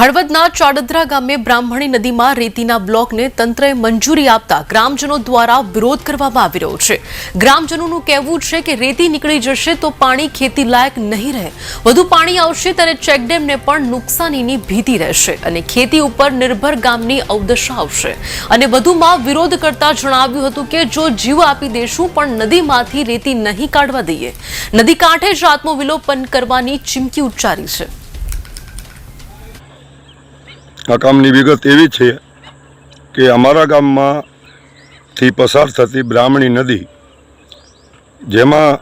હળવદના ચાડદ્રા ગામે બ્રાહ્મણી નદીમાં રેતીના બ્લોકને તંત્રએ મંજૂરી આપતા ગ્રામજનો દ્વારા વિરોધ કરવામાં આવી રહ્યો છે. ગ્રામજનોનું કહેવું છે કે રેતી નીકળી જશે તો પાણી ખેતી લાયક નહીં રહે. વધુ પાણી આવશે ત્યારે ચેકડેમને પણ નુકસાનીની ભીતિ રહેશે અને ખેતી ઉપર નિર્ભર ગામની અવદશા આવશે. અને વધુમાં વિરોધ કરતા જણાવ્યું હતું કે જો જીવ આપી દેશું પણ નદીમાંથી રેતી નહીં કાઢવા દઈએ. નદી કાંઠે જ આત્મવિલોપન કરવાની ચીમકી ઉચ્ચારી છે. આ કામની વિગત એવી છે કે અમારા ગામમાંથી પસાર થતી બ્રાહ્મણી નદી, જેમાં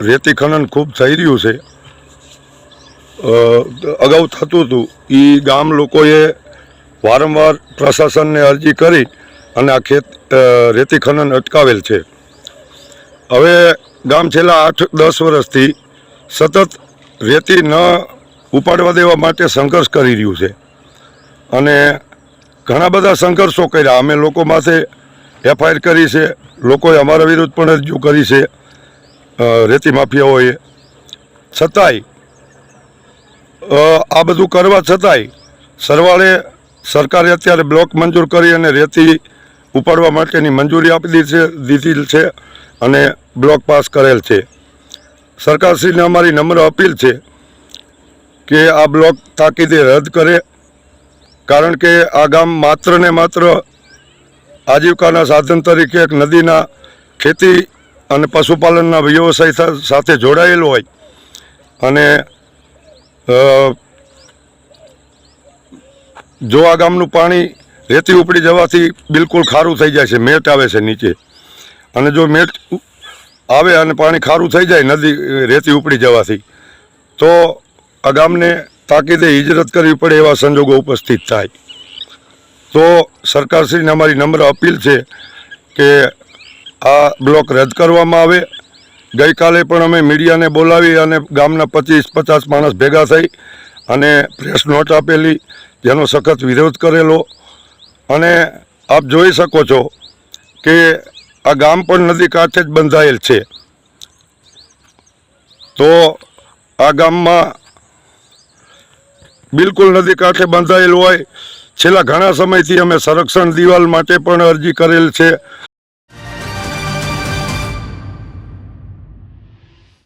રેતી ખનન ખૂબ થઈ રહ્યું છે અગાઉ થતું હતું. એ ગામ લોકોએ વારંવાર પ્રશાસનને અરજી કરી અને આ ખેત રેતી ખનન અટકાવેલ છે. હવે ગામ છેલ્લા આઠ, દસ વર્ષથી સતત રેતી ન ઉપાડવા દેવા માટે સંઘર્ષ કરી રહ્યું છે. અને ઘણા બધા સંઘર્ષો કર્યા. અમે લોકો માથે એફઆઈઆર કરી છે. લોકોએ અમારા વિરુદ્ધ પણ રજૂ કરી છે. રેતી માફિયાઓએ. છતાંય આ બધું કરવા છતાંય સરવાળે સરકારે અત્યારે બ્લોક મંજૂર કરી અને રેતી ઉપાડવા માટેની મંજૂરી આપી દીધી છે દીધી છે અને બ્લોક પાસ કરેલ છે. સરકારશ્રીને અમારી નમ્ર અપીલ છે કે આ બ્લોક તાકીદે રદ કરે કારણ કે આ ગામ માત્ર ને માત્ર આજીવિકાના સાધન તરીકે એક નદીના ખેતી અને પશુપાલનના વ્યવસાય સાથે જોડાયેલું હોય. અને જો આ ગામનું પાણી રેતી ઉપડી જવાથી બિલકુલ ખારું થઈ જાય છે, મેટ આવે છે નીચે. અને જો મેટ આવે અને પાણી ખારું થઈ જાય નદી, રેતી ઉપડી જવાથી, તો આ ગામને તાકીદે હિજરત કરવી પડે એવા સંજોગો ઉપસ્થિત થાય. તો સરકારશ્રીને અમારી નમ્ર અપીલ છે કે આ બ્લોક રદ કરવામાં આવે. ગઈકાલે પણ અમે મીડિયાને બોલાવી અને ગામના પચીસ પચાસ માણસ ભેગા થઈ અને પ્રેસ નોટ આપેલી, જેનો સખત વિરોધ કરેલો. અને આપ જોઈ શકો છો કે આ ગામ પણ નદી કાંઠે જ બંધાયેલ છે. તો આ ગામમાં બિલકુલ નદી કાંઠે બંધાયેલ હોય. છેલ્લા ઘણા સમયથી અમે સંરક્ષણ દિવાલ માટે પણ અરજી કરેલ છે.